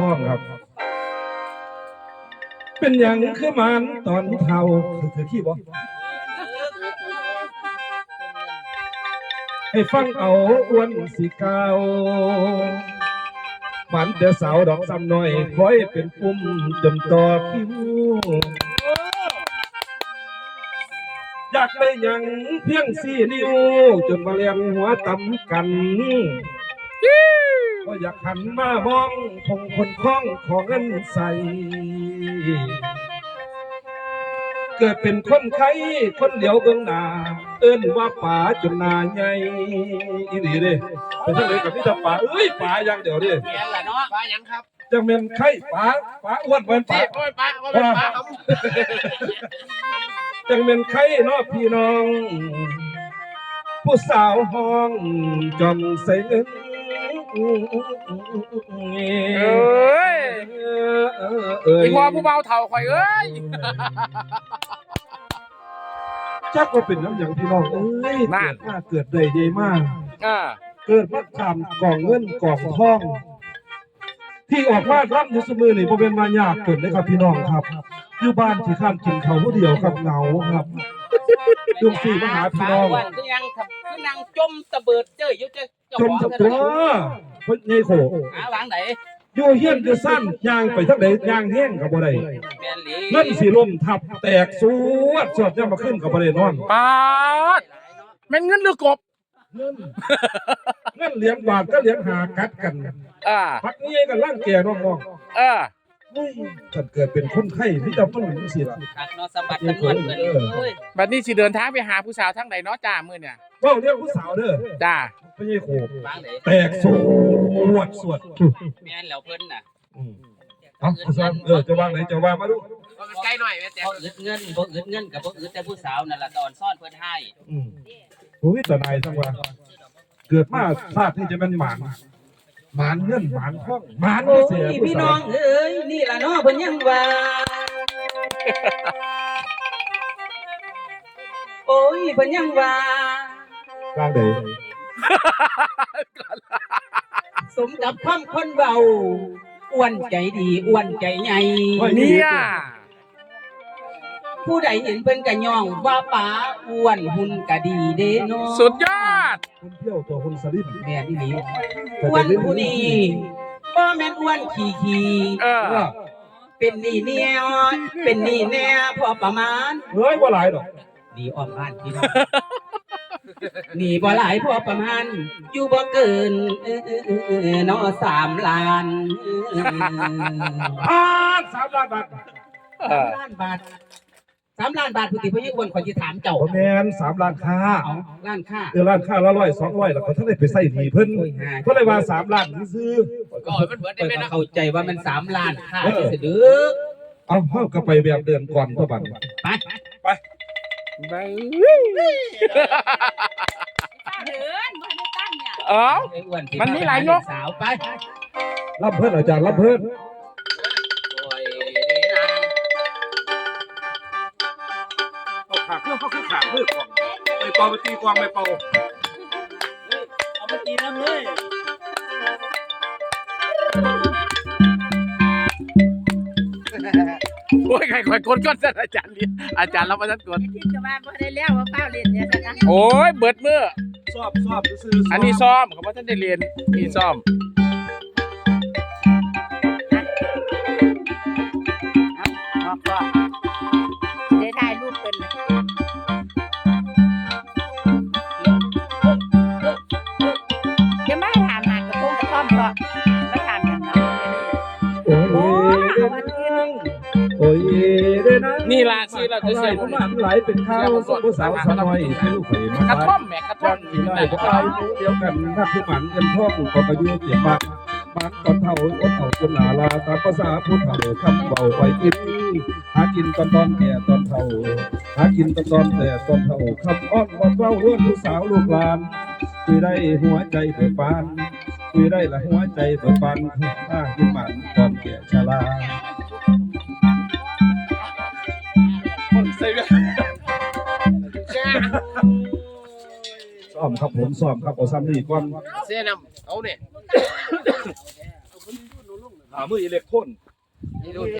ห้องครับ เป็นอย่างคือมันตอนเทาคือถือขี้บ่ให้ฟังเอาอ้วนสีเกามันแต่สาวดอกซ้ำน้อยคอยเป็นปุ่มจนต่อคิวอยากได้ยังเพียงสี่นิ้ว จนมาเลียงหัวตำกัน ก็อยากหันมามองคงคนคล้องของเงินใส เกิดเป็นคนไข้คนเดียวเบื้องหน้า เอิ้นว่าป่าจนหนาใหญ่อีหลีเด้เป็นจังไดกับพี่ตาป่าเอ้ยป่าอย่างเดียวเด้เมียนล่ะเนาะปลาหยังครับจังเป็นไข้ป่าป่าอ้วนเป็นป่า โอ้ยปลาโอ้ยปลาครับจังเป็นไข้เนอพี่น้อง ผู้สาวห้องจอมใส่เงิน เอ้ยเอ้ยอีพอผู้เบาเถ่าข่อยเอ้ยจักว่าเป็นน้ำอย่างพี่น้องเอ้ยนั่เกินดมาเกิดได้ดีมากอ่าเกิดมาทำกล่องเงินกล่องทอง ที่ออกมารับอยู่เสมอนี่บ่เป็นมายากเกิดเลยครับพี่น้องครับ อยู่บ้านที่ข้ามกินเขาวผู้เดียวครับเหงาครับดวงสี่มาหาพี่น้องวัน คือยังครับคือนางจมตะเบิดเจ้ยอยู่เจ้าเจ้าจขมองสัเท่าตันั้นวเพราะไงโขหาหวางไหนอยู่เฮียนคือสั้นย่างไปทั้งใดย่างแห้งกับบ่ได้แม่นหลีเงินสิล่มทับแตกสวดสวดยังมาขึ้นกับบ่ได้นอนปาดแม่นเงินหรือกบ เงินเงินเหรียญบาทก็เหรียญหากัดกันอ่า พักนี้กันล่างแก่น้องเออ ๆเฮ้ยถ้าเกิดเป็นคนไข้ที่จะต้องมีสิล่ะคักเนาะสะบัดกันนวลเพิ่นเอ้ยบัดนี้สิเดินทางไปหาผู้สาวทั้งใดเนาะจ้ามื้อเนี่ยเว้าเรื่องผู้สาวเด้อจ้าไม่ใช่โขหวางไหนแตกสวดสวดแม่นแล้วเพิ่นน่ะอืมเอาผู้สาวเออจะวางไหนจะวางมาดูใกล้หน่อยแม่แต่บ่อึดเงินบ่อึดเงินกับบ่อึดแต่ผู้สาวนั่นล่ะตอนซ่อนเพิ่นให้อืมโอ้ยแต่นายจังว่าเกิดมาชาติที่จะเป็นหมานหมานเงินหมานทองหมานโอ้เสียยผู้พี่สาน้อวงเอ้ยนี่ล่ะเนาะเพิ่นยังว่า โอ้ยเพิ่นยังว่า กลางเดยสมกับคำคนเบาอ้วนใจดีอ้วนใจใหญ่เนี่ยผู้ใดเห็นเพิ่นก็ย่องว่าป๋าอ้วนหุ่นก็ดีเด้เนาะสุดยอดคุณเที่ยวตัวคุณสลิมแม่นี่หลีอ้วนผู้นี้บ่แม่นอ้วนขี้ขี้เออเออเป็นนี่แนวเป็นนี่แน่พอประมาณเฮ้ยว่าหลายดอกนี่อ้อมบ้านพี่น้อง นี่บ่หลายพอประมาณ อยู่บ่เกินเออเออเออเออเนาะสามล้านเอออ่านสามล้านบาทเอสามอล้านบาทสามล้านบาทผู้ที่พระยุคนขอยสิถามเจ้าผมแมนสามล้านค่าเอาล้านค่าเออล้านค่าละร้อยสองร้อยแล้วก็ท่านได้ไปใส่หนีเพิ่นโอ้ยหาเพิ่นเลยว่าสามล้านซื้อก็มันเบิดได้เข้าใจว่ามันสามล้านค่าที่สะดือเอาเข้าก็ไปแบบเดือนก่อนตัวบันไป ไปเดินมาในตั้งเนี่ยเอ้าไอ้อ้วนที่มันมีหลายยก สาวไปรับเพิ่นอาจารย์รับเพิ่นโอ้ยนางเอาขาเครื่องเขาคือขาเพื่อกองไปเป่าไปตีกองไปเป่าเอามาตีน้ำเลย อ้ยใครคอยกดก็จะอาจารย์เรียนอาจารย์รับมาทันกดไอ้ที่จะมาบ่ได้แล้วว่าเป้าเล่นเนี่ยสักนะโอ้ยเบิดมือชอบชอบซื้ออันนี้ซ่อมเขาว่าท่านได้เรียนนี่ซ่อมบอก นังนี่ล่ะสิเราจะเสียผมมันไหลเป็นข้าวผู้สาวสาวน้อยให้ลูกเขยกมาระท่อมแหมกระท่อจัมงที่ได้บ่อายรู้เดียวกันถ้าคือหมันเงินทองก็กระยูเกียบปากมันตอนเท่าอดเท่าจนหนาลาตามภาษาผู้เฒ่าคำเบาไปกินหากินตอนตอนแก่ตอนเฒ่าหากินตอนตอนแต่ตอนเฒ่าคำอ้อนบอกเล่าเรื่องลูกสาวลูกหลานคุยได้หัวใจเปิดบานคุยได้ละหัวใจเปิดบานถ้ากินหมันตอนแก่ชรา ซ้อมครับผมซ้อมครับเอาซ้ำนี่ก่อนเสียนำเอาเนี่ย หามืออิเล็กโทรน นี่ดู